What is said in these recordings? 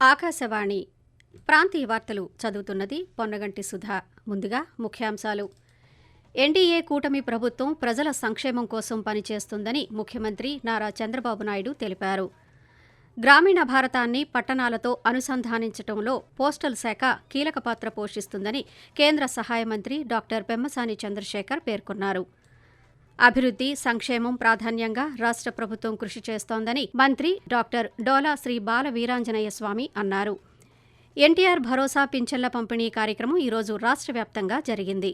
ఆకాశవాణి ప్రాంతీయ వార్తలు చదువుతున్నది పొన్నగంటి సుధా. ముందుగా ముఖ్యాంశాలు. ఎన్డీఏ కూటమి ప్రభుత్వం ప్రజల సంక్షేమం కోసం పనిచేస్తుందని ముఖ్యమంత్రి నారా చంద్రబాబు నాయుడు తెలిపారు. గ్రామీణ భారతాన్ని పట్టణాలతో అనుసంధానించడంలో పోస్టల్ శాఖ కీలక పాత్ర పోషిస్తుందని కేంద్ర సహాయ మంత్రి డాక్టర్ పెమ్మసాని చంద్రశేఖర్ పేర్కొన్నారు. అభివృద్ధి సంక్షేమం ప్రాధాన్యంగా రాష్ట్ర ప్రభుత్వం కృషి చేస్తోందని మంత్రి డాక్టర్ డోలా శ్రీ బాల వీరాంజనేయ స్వామి అన్నారు. ఎన్టీఆర్ భరోసా పింఛన్ల పంపిణీ కార్యక్రమం ఈరోజు రాష్ట్ర వ్యాప్తంగా జరిగింది.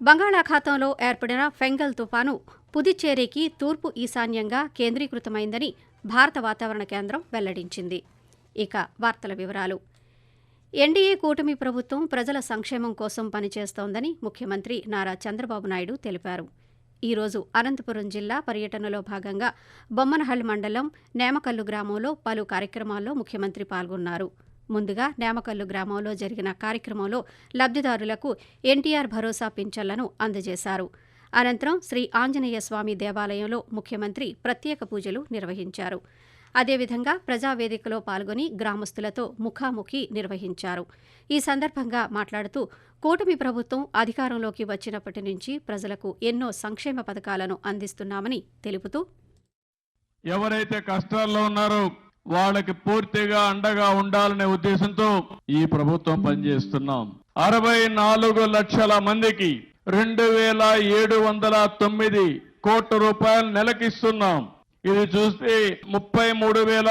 బంగాళాఖాతంలో ఏర్పడిన ఫెంగల్ తుపాను పుదుచ్చేరికి తూర్పు ఈశాన్యంగా కేంద్రీకృతమైందని భారత వాతావరణ కేంద్రం వెల్లడించింది. ఇక వార్తల వివరాలు. ఎన్డీఏ కూటమి ప్రభుత్వం ప్రజల సంక్షేమం కోసం పనిచేస్తోందని ముఖ్యమంత్రి నారా చంద్రబాబు నాయుడు తెలిపారు. ఈ రోజు అనంతపురం జిల్లా పర్యటనలో భాగంగా బొమ్మనహల్ మండలం నేమకల్లు గ్రామంలో పలు కార్యక్రమాల్లో ముఖ్యమంత్రి పాల్గొన్నారు. ముందుగా నేమకల్లు గ్రామంలో జరిగిన కార్యక్రమంలో లబ్ధిదారులకు ఎన్టీఆర్ భరోసా పింఛన్లను అందజేశారు. అనంతరం శ్రీ ఆంజనేయ స్వామి దేవాలయంలో ముఖ్యమంత్రి ప్రత్యేక పూజలు నిర్వహించారు. అదేవిధంగా ప్రజావేదికలో పాల్గొని గ్రామస్తులతో ముఖాముఖి నిర్వహించారు. ఈ సందర్భంగా మాట్లాడుతూ కూటమి ప్రభుత్వం అధికారంలోకి వచ్చినప్పటి నుంచి ప్రజలకు ఎన్నో సంక్షేమ పథకాలను అందిస్తున్నామని తెలుపుతూ ఎవరైతే కష్టాల్లో ఉన్నారో వాళ్ళకి పూర్తిగా అండగా ఉండాలనే ఉద్దేశంతో ఈ ప్రభుత్వం పనిచేస్తున్నాం. అరవై నాలుగు లక్షల మందికి రెండు వేల ఏడు వందల తొమ్మిది కోట్ల రూపాయలు నెలకిస్తున్నాం. ఇది చూస్తే ముప్పై మూడు వేల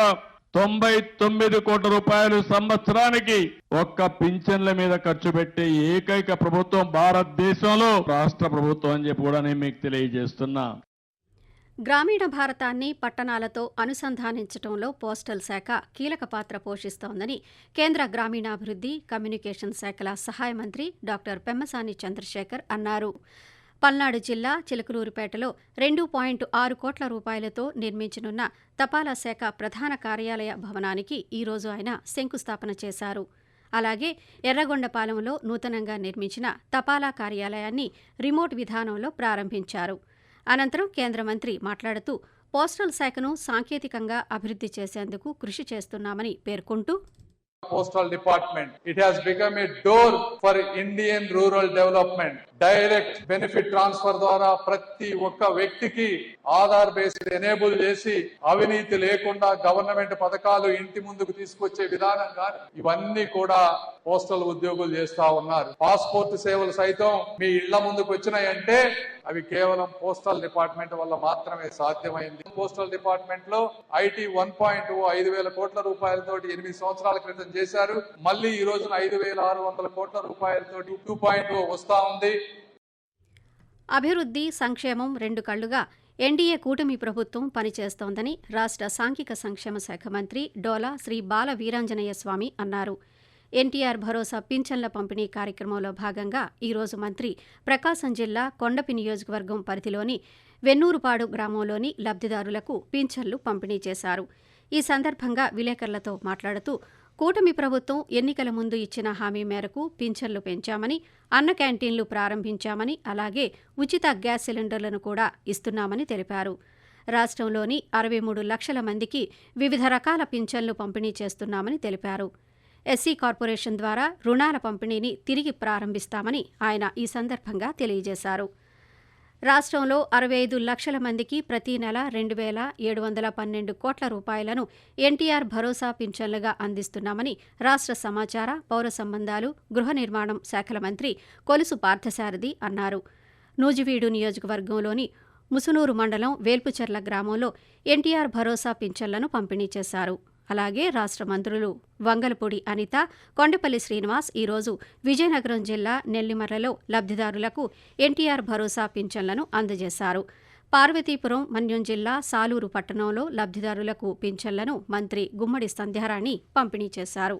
తొంభై తొమ్మిది కోట్ల రూపాయలు సంవత్సరానికి ఒక్క పింఛన్ల మీద ఖర్చు పెట్టే ఏకైక ప్రభుత్వం భారతదేశంలో రాష్ట్ర ప్రభుత్వం అని చెప్పి కూడా నేను మీకు తెలియజేస్తున్నా. గ్రామీణ భారతాన్ని పట్టణాలతో అనుసంధానించడంలో పోస్టల్ శాఖ కీలక పాత్ర పోషిస్తోందని కేంద్ర గ్రామీణాభివృద్ధి కమ్యూనికేషన్ శాఖల సహాయ మంత్రి డాక్టర్ పెమ్మసాని చంద్రశేఖర్ అన్నారు. పల్నాడు జిల్లా చిలకలూరుపేటలో రెండు పాయింట్ ఆరు కోట్ల రూపాయలతో నిర్మించనున్న తపాలా శాఖ ప్రధాన కార్యాలయ భవనానికి ఈ రోజు ఆయన శంకుస్థాపన చేశారు. అలాగే ఎర్రగొండపాలెంలో నూతనంగా నిర్మించిన తపాలా కార్యాలయాన్ని రిమోట్ విధానంలో ప్రారంభించారు. అనంతరం కేంద్ర మంత్రి మాట్లాడుతూ పోస్టల్ శాఖను సాంకేతికంగా అభివృద్ధి చేసేందుకు కృషి చేస్తున్నామని పేర్కొంటూ postal department it has become a door for Indian rural development direct benefit transfer ద్వారా ప్రతి ఒక్క వ్యక్తికి ఆధార్ బేస్డ్ ఎనేబుల్ చేసి అవినీతి లేకుండా గవర్నమెంట్ పథకాలు ఇంటి ముందుకు తీసుకొచ్చే విధానం కానీ ఇవన్నీ కూడా పోస్టల్ ఉద్యోగులు చేస్తా ఉన్నారు. పాస్పోర్ట్ సేవలు సైతం మీ ఇళ్ళ ముందుకు వచ్చినాయంటే అవి కేవలం పోస్టల్ డిపార్ట్మెంట్ వల్ల మాత్రమే సాధ్యమైంది. పోస్టల్ డిపార్ట్మెంట్లో ఐటీ వన్ పాయింట్ ఐదు వేల కోట్ల రూపాయలతోటి ఎనిమిది సంవత్సరాల క్రితం చేశారు. మళ్ళీ ఈ రోజున ఐదు వేల ఆరు వందల కోట్ల రూపాయలతోటి టూ పాయింట్ వస్తా ఉంది. అభివృద్ధి సంక్షేమం రెండు కళ్ళుగా ఎన్డీఏ కూటమి ప్రభుత్వం పనిచేస్తోందని రాష్ట్ర సాంఘిక సంక్షేమ శాఖ మంత్రి డోలా శ్రీ బాల వీరాంజనేయ స్వామి అన్నారు. ఎన్టీఆర్ భరోసా పింఛన్ల పంపిణీ కార్యక్రమంలో భాగంగా ఈరోజు మంత్రి ప్రకాశం జిల్లా కొండపి నియోజకవర్గం పరిధిలోని వెన్నూరుపాడు గ్రామంలోని లబ్ధిదారులకు పింఛన్లు పంపిణీ చేశారు. ఈ సందర్భంగా విలేకరులతో మాట్లాడుతూ కూటమి ప్రభుత్వం ఎన్నికల ముందు ఇచ్చిన హామీ మేరకు పింఛన్లు పెంచామని అన్న క్యాంటీన్లు ప్రారంభించామని అలాగే ఉచిత గ్యాస్ సిలిండర్లను కూడా ఇస్తున్నామని తెలిపారు. రాష్ట్రంలోని అరవై మూడు లక్షల మందికి వివిధ రకాల పింఛన్లు పంపిణీ చేస్తున్నామని తెలిపారు. ఎస్సీ కార్పొరేషన్ ద్వారా రుణాల పంపిణీని తిరిగి ప్రారంభిస్తామని ఆయన ఈ సందర్భంగా తెలియజేశారు. రాష్ట్రంలో అరవై ఐదు లక్షల మందికి ప్రతి నెల రెండు వేల ఏడు వందల పన్నెండు కోట్ల రూపాయలను ఎన్టీఆర్ భరోసా పింఛన్లుగా అందిస్తున్నామని రాష్ట్ర సమాచార పౌర సంబంధాలు గృహ నిర్మాణం శాఖల మంత్రి కొలుసు పార్థసారథి అన్నారు. నూజివీడు నియోజకవర్గంలోని ముసునూరు మండలం వేల్పుచెర్ల గ్రామంలో ఎన్టీఆర్ భరోసా పింఛన్లను పంపిణీ చేశారు. అలాగే రాష్ట్ర మంత్రులు వంగలపూడి అనిత కొండపల్లి శ్రీనివాస్ ఈరోజు విజయనగరం జిల్లా నెల్లిమర్లలో లబ్ధిదారులకు ఎన్టీఆర్ భరోసా పింఛన్లను అందజేశారు. పార్వతీపురం మన్యం జిల్లా సాలూరు పట్టణంలో లబ్ధిదారులకు పింఛన్లను మంత్రి గుమ్మడి సంధ్యారాణి పంపిణీ చేశారు.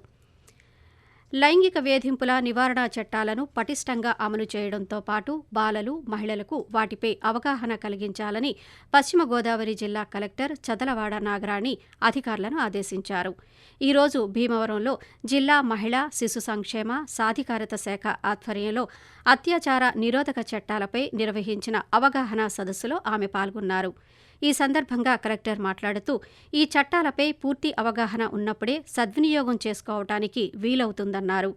లైంగిక వేధింపుల నివారణ చట్టాలను పటిష్టంగా అమలు చేయడంతో పాటు బాలలు మహిళలకు వాటిపై అవగాహన కలిగించాలని పశ్చిమ గోదావరి జిల్లా కలెక్టర్ చదలవాడ నాగరాణి అధికారులను ఆదేశించారు. ఈరోజు భీమవరంలో జిల్లా మహిళా శిశు సంక్షేమ సాధికారత శాఖ ఆధ్వర్యంలో అత్యాచార నిరోధక చట్టాలపై నిర్వహించిన అవగాహన సదస్సులో ఆమె పాల్గొన్నారు. ఈ సందర్భంగా కలెక్టర్ మాట్లాడుతూ ఈ చట్టాలపై పూర్తి అవగాహన ఉన్నప్పుడే సద్వినియోగం చేసుకోవటానికి వీలవుతుందన్నారు.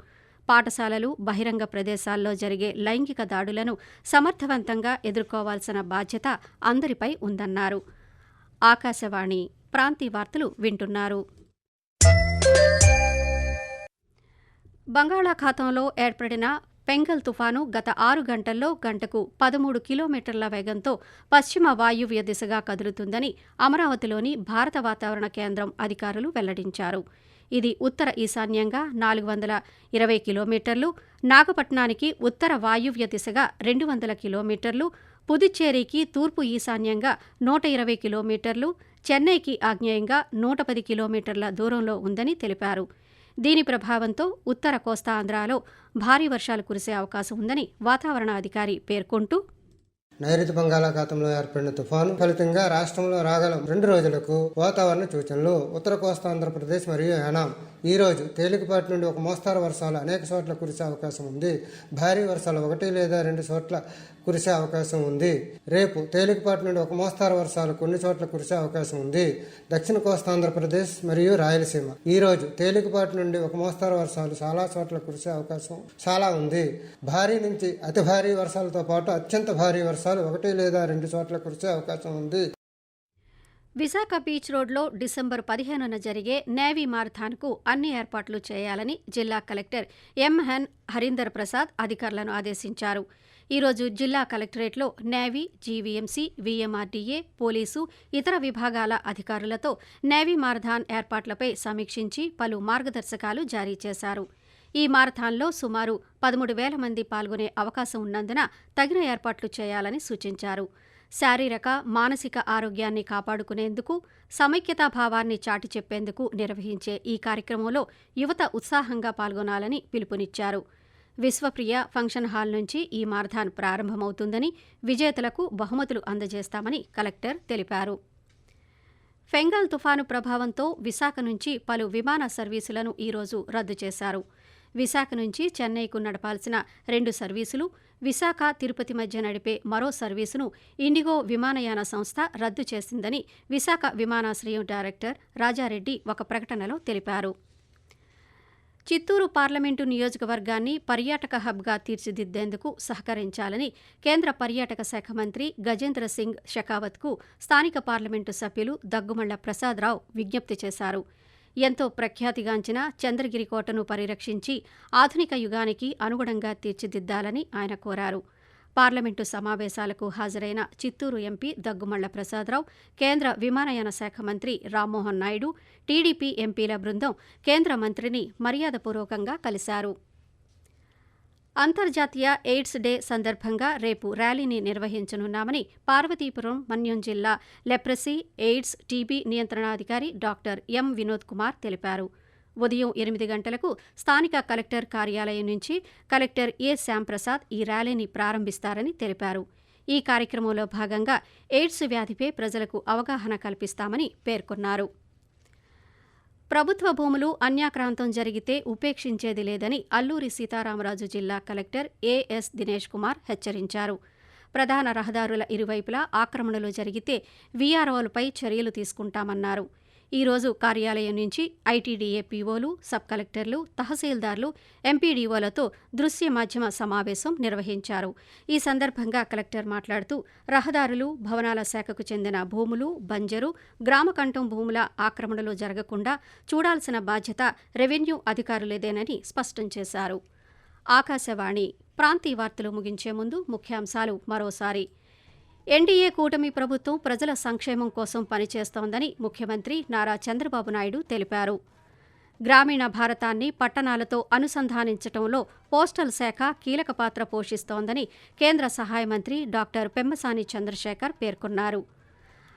పాఠశాలలు బహిరంగ ప్రదేశాల్లో జరిగే లైంగిక దాడులను సమర్థవంతంగా ఎదుర్కోవాల్సిన బాధ్యత అందరిపై ఉందన్నారు. ఆకాశవాణి ప్రాంతీయ వార్తలు వింటున్నారు. బంగాళాఖాతంలో ఏర్పడిన పెంగల్ తుఫాను గత ఆరు గంటల్లో గంటకు పదమూడు కిలోమీటర్ల వేగంతో పశ్చిమ వాయువ్య దిశగా కదులుతుందని అమరావతిలోని భారత వాతావరణ కేంద్రం అధికారులు వెల్లడించారు. ఇది ఉత్తర ఈశాన్యంగా నాలుగు వందల ఇరవై కిలోమీటర్లు నాగపట్నానికి ఉత్తర వాయువ్య దిశగా రెండు వందల కిలోమీటర్లు పుదుచ్చేరికి తూర్పు ఈశాన్యంగా నూట ఇరవై కిలోమీటర్లు చెన్నైకి ఆగ్నేయంగా నూట పది కిలోమీటర్ల దూరంలో ఉందని తెలిపారు. దీని ప్రభావంతో ఉత్తర కోస్తా ఆంధ్రాలో భారీ వర్షాలు కురిసే అవకాశం ఉందని వాతావరణ అధికారి పేర్కొంటూ నైరుతి బంగాళాఖాతంలో ఏర్పడిన తుఫాను ఫలితంగా రాష్ట్రంలో రాగల రెండు రోజులకు వాతావరణ సూచనలు. ఉత్తర కోస్తా ఆంధ్రప్రదేశ్ మరియు యానాం ఈ రోజు తేలికపాటి నుండి ఒక మోస్తారు వర్షాలు అనేక చోట్ల కురిసే అవకాశం ఉంది. భారీ వర్షాలు ఒకటి లేదా రెండు చోట్ల కురిసే అవకాశం ఉంది. రేపు తేలికపాటి నుండి ఒక మోస్తారు వర్షాలు కొన్ని చోట్ల కురిసే అవకాశం ఉంది. దక్షిణ కోస్తాంధ్రప్రదేశ్ మరియు రాయలసీమ. ఈ రోజు తేలికపాటి నుండి ఒక మోస్తారు వర్షాలు చాలా చోట్ల కురిసే అవకాశం చాలా ఉంది. భారీ నుంచి అతి భారీ వర్షాలతో పాటు అత్యంత భారీ వర్షాలు ఒకటి లేదా రెండు చోట్ల కురిసే అవకాశం ఉంది. విశాఖ బీచ్ రోడ్లో డిసెంబర్ పదిహేనున జరిగే నేవీ మారథాన్కు అన్ని ఏర్పాట్లు చేయాలని జిల్లా కలెక్టర్ ఎంఎన్ హరీందర్ ప్రసాద్ అధికారులను ఆదేశించారు. ఈరోజు జిల్లా కలెక్టరేట్లో నేవీ జీవీఎంసీ వీఎంఆర్డీఏ పోలీసు ఇతర విభాగాల అధికారులతో నేవీ మారథాన్ ఏర్పాట్లపై సమీక్షించి పలు మార్గదర్శకాలు జారీ చేశారు. ఈ మారథాన్లో సుమారు పదమూడు వేల మంది పాల్గొనే అవకాశం ఉన్నందున తగిన ఏర్పాట్లు చేయాలని సూచించారు. శారీరక మానసిక ఆరోగ్యాన్ని కాపాడుకునేందుకు సమైక్యతా భావాన్ని చాటి చెప్పేందుకు నిర్వహించే ఈ కార్యక్రమంలో యువత ఉత్సాహంగా పాల్గొనాలని పిలుపునిచ్చారు. విశ్వప్రియ ఫంక్షన్ హాల్ నుంచి ఈ మారథాన్ ప్రారంభమవుతుందని విజేతలకు బహుమతులు అందజేస్తామని కలెక్టర్ తెలిపారు. ఫెంగల్ తుఫాను ప్రభావంతో విశాఖ నుంచి పలు విమాన సర్వీసులను ఈరోజు రద్దు చేశారు. విశాఖ నుంచి చెన్నైకు నడపాల్సిన రెండు సర్వీసులు విశాఖ తిరుపతి మధ్య నడిపే మరో సర్వీసును ఇండిగో విమానయాన సంస్థ రద్దు చేసిందని విశాఖ విమానాశ్రయం డైరెక్టర్ రాజారెడ్డి ఒక ప్రకటనలో తెలిపారు. చిత్తూరు పార్లమెంటు నియోజకవర్గాన్ని పర్యాటక హబ్గా తీర్చిదిద్దేందుకు సహకరించాలని కేంద్ర పర్యాటక శాఖ మంత్రి గజేంద్ర సింగ్ షెకావత్కు స్థానిక పార్లమెంటు సభ్యులు దగ్గుమళ్ళ ప్రసాదరావు విజ్ఞప్తి చేశారు. ఎంతో ప్రఖ్యాతిగాంచిన చంద్రగిరి కోటను పరిరక్షించి ఆధునిక యుగానికి అనుగుణంగా తీర్చిదిద్దాలని ఆయన కోరారు. పార్లమెంటు సమావేశాలకు హాజరైన చిత్తూరు ఎంపీ దగ్గుమళ్ళ ప్రసాదరావు కేంద్ర విమానయాన శాఖ మంత్రి రామ్మోహన్ నాయుడు టీడీపీ ఎంపీల బృందం కేంద్ర మంత్రిని మర్యాదపూర్వకంగా కలిశారు. అంతర్జాతీయ ఎయిడ్స్ డే సందర్భంగా రేపు ర్యాలీని నిర్వహించనున్నామని పార్వతీపురం మన్యం జిల్లా లెప్రసీ ఎయిడ్స్ టీబీ నియంత్రణాధికారి డాక్టర్ ఎం వినోద్ కుమార్ తెలిపారు. ఉదయం ఎనిమిది గంటలకు స్థానిక కలెక్టర్ కార్యాలయం నుంచి కలెక్టర్ ఏ శ్యాంప్రసాద్ ఈ ర్యాలీని ప్రారంభిస్తారని తెలిపారు. ఈ కార్యక్రమంలో భాగంగా ఎయిడ్స్ వ్యాధిపై ప్రజలకు అవగాహన కల్పిస్తామని పేర్కొన్నారు. ప్రభుత్వ భూములు అన్యాక్రాంతం జరిగితే ఉపేక్షించేది లేదని అల్లూరి సీతారామరాజు జిల్లా కలెక్టర్ ఏఎస్ దినేష్ కుమార్ హెచ్చరించారు. ప్రధాన రహదారుల ఇరువైపులా ఆక్రమణలు జరిగితే వీఆర్ఓలపై చర్యలు తీసుకుంటామన్నారు. ఈరోజు కార్యాలయం నుంచి ఐటీడీఏ పీఓలు సబ్ కలెక్టర్లు తహసీల్దార్లు ఎంపీడీఓలతో దృశ్య మాధ్యమ సమావేశం నిర్వహించారు. ఈ సందర్భంగా కలెక్టర్ మాట్లాడుతూ రహదారులు భవనాల శాఖకు చెందిన భూములు బంజరు గ్రామకంఠం భూముల ఆక్రమణలు జరగకుండా చూడాల్సిన బాధ్యత రెవెన్యూ అధికారులేదేనని స్పష్టం చేశారు. ఆకాశవాణి ప్రాంతీయ వార్తలు ముగించే ముందు ముఖ్యాంశాలు మరోసారి. ఎన్డీఏ కూటమి ప్రభుత్వం ప్రజల సంక్షేమం కోసం పనిచేస్తోందని ముఖ్యమంత్రి నారా చంద్రబాబు నాయుడు తెలిపారు. గ్రామీణ భారతాన్ని పట్టణాలతో అనుసంధానించడంలో పోస్టల్ శాఖ కీలక పాత్ర పోషిస్తోందని కేంద్ర సహాయ మంత్రి డాక్టర్ పెమ్మసాని చంద్రశేఖర్ పేర్కొన్నారు.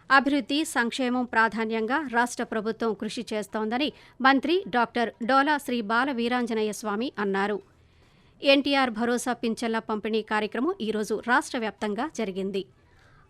అభివృద్ధి సంక్షేమం ప్రాధాన్యంగా రాష్ట్ర ప్రభుత్వం కృషి చేస్తోందని మంత్రి డాక్టర్ డోలా శ్రీ బాల వీరాంజనేయ స్వామి అన్నారు. ఎన్టీఆర్ భరోసా పింఛన్ల పంపిణీ కార్యక్రమం ఈరోజు రాష్ట్ర వ్యాప్తంగా జరిగింది.